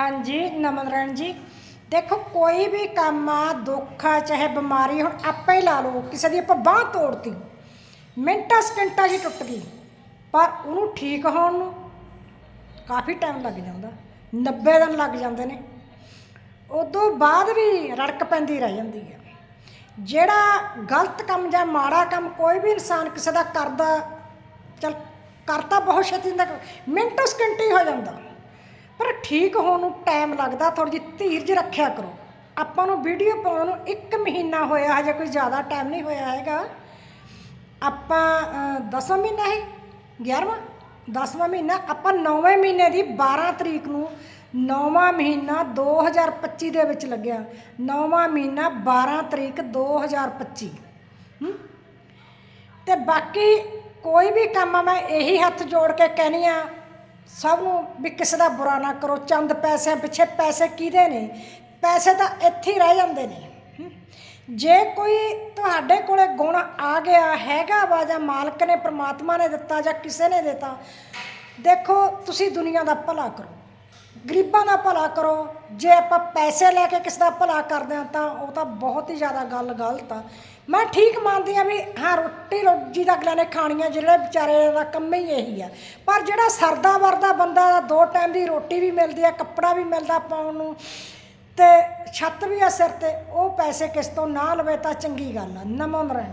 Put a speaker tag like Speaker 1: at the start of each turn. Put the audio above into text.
Speaker 1: ਹਾਂਜੀ ਨਮਨ ਜੀ। ਦੇਖੋ, ਕੋਈ ਵੀ ਕੰਮ ਆ, ਦੁੱਖ ਆ, ਚਾਹੇ ਬਿਮਾਰੀ ਹੁਣ ਆਪਾਂ ਹੀ ਲਾ ਲਓ, ਕਿਸੇ ਦੀ ਆਪਾਂ ਬਾਹ ਤੋੜਤੀ। ਮਿੰਟਾਂ ਸਕਿੰਟਾਂ 'ਚ ਹੀ ਟੁੱਟ ਗਈ। ਪਰ ਉਹਨੂੰ ਠੀਕ ਹੋਣ ਨੂੰ ਕਾਫੀ ਟਾਈਮ ਲੱਗ ਜਾਂਦਾ। 90 ਦਿਨ ਲੱਗ ਜਾਂਦੇ ਨੇ। ਉਦੋਂ ਬਾਅਦ ਵੀ ਰੜਕ ਪੈਂਦੀ ਰਹਿ ਜਾਂਦੀ ਹੈ। ਜਿਹੜਾ ਗਲਤ ਕੰਮ ਜਾਂ ਮਾੜਾ ਕੰਮ ਕੋਈ ਵੀ ਇਨਸਾਨ ਕਿਸੇ ਦਾ ਕਰਦਾ, ਚਲ ਕਰਤਾ ਬਹੁਤ ਛੇਤੀ ਹੁੰਦਾ, ਮਿੰਟੋ ਸਕਿੰਟ ਹੀ ਹੋ ਜਾਂਦਾ। ਪਰ ਠੀਕ ਹੋਣ ਨੂੰ ਟਾਈਮ ਲੱਗਦਾ ਥੋੜੀ ਜਿਹੀ ਧੀਰਜ ਰੱਖਿਆ ਕਰੋ। ਆਪਾਂ ਨੂੰ ਵੀਡੀਓ ਪਾਉਣ ਨੂੰ 1 ਮਹੀਨਾ ਹੋਇਆ, ਹਜੇ ਕੋਈ ਜ਼ਿਆਦਾ ਟਾਈਮ ਨਹੀਂ ਹੋਇਆ ਹੈਗਾ। ਆਪਾਂ 10ਵਾਂ ਮਹੀਨਾ ਹੈ 11ਵਾਂ 10ਵਾਂ ਮਹੀਨਾ, ਆਪਾਂ 9ਵੇਂ ਮਹੀਨੇ ਦੀ 12 ਤਰੀਕ ਨੂੰ 9ਵਾਂ ਮਹੀਨਾ 2025 ਦੇ ਵਿੱਚ ਲੱਗਿਆ। 9ਵਾਂ ਮਹੀਨਾ 12 ਤਰੀਕ 2025 ਹੂੰ? ਤੇ ਬਾਕੀ ਕੋਈ ਵੀ ਕੰਮ ਮੈਂ ਇਹੀ ਹੱਥ ਜੋੜ ਕੇ ਕਹਿਨੀ ਆ ਸਭ ਨੂੰ ਵੀ ਕਿਸੇ ਦਾ ਬੁਰਾ ਨਾ ਕਰੋ, ਚੰਦ ਪੈਸਿਆਂ ਪਿੱਛੇ ਪੈਸੇ ਕਿਹਦੇ ਨੇ? ਪੈਸੇ ਤਾਂ ਇੱਥੇ ਹੀ ਰਹਿ ਜਾਂਦੇ ਨੇ। ਜੇ ਕੋਈ ਤੁਹਾਡੇ ਕੋਲੇ ਗੁਣ ਆ ਗਿਆ, ਹੈਗਾ ਵਾ ਜਾਂ ਮਾਲਕ ਨੇ, ਪ੍ਰਮਾਤਮਾ ਨੇ ਦਿੱਤਾ ਜਾਂ ਕਿਸੇ ਨੇ ਦਿੱਤਾ, ਦੇਖੋ ਤੁਸੀਂ ਦੁਨੀਆ ਦਾ ਭਲਾ ਕਰੋ। ਗਰੀਬਾਂ ਦਾ ਭਲਾ ਕਰੋ। ਜੇ ਆਪਾਂ ਪੈਸੇ ਲੈ ਕੇ ਕਿਸੇ ਦਾ ਭਲਾ ਕਰਦੇ ਹਾਂ ਤਾਂ ਉਹ ਤਾਂ ਬਹੁਤ ਹੀ ਜ਼ਿਆਦਾ ਗੱਲ ਗਲਤ ਆ। ਮੈਂ ਠੀਕ ਮੰਨਦੀ ਆ ਵੀ ਹਾਂ, ਰੋਟੀ ਰੋਜੀ ਤਾਂ ਅਗਲਿਆਂ ਨੇ ਖਾਣੀ ਆ ਜਿਹੜੇ ਵਿਚਾਰੇ ਦਾ ਕੰਮ ਹੀ ਇਹੀ ਆ। ਪਰ ਜਿਹੜਾ ਸਰਦਾ ਵਰਦਾ ਬੰਦਾ ਦੋ ਟਾਈਮ ਦੀ ਰੋਟੀ ਵੀ ਮਿਲਦੀ ਆ, ਕੱਪੜਾ ਵੀ ਮਿਲਦਾ ਪਾਉਣ ਨੂੰ, ਤੇ ਛੱਤ ਵੀ ਆ ਸਿਰ ਤੇ, ਉਹ ਪੈਸੇ ਕਿਸ ਤੋਂ ਨਾ ਲਵੇ ਤਾਂ ਚੰਗੀ ਗੱਲ ਆ। ਨਮੋ ਮਰਨ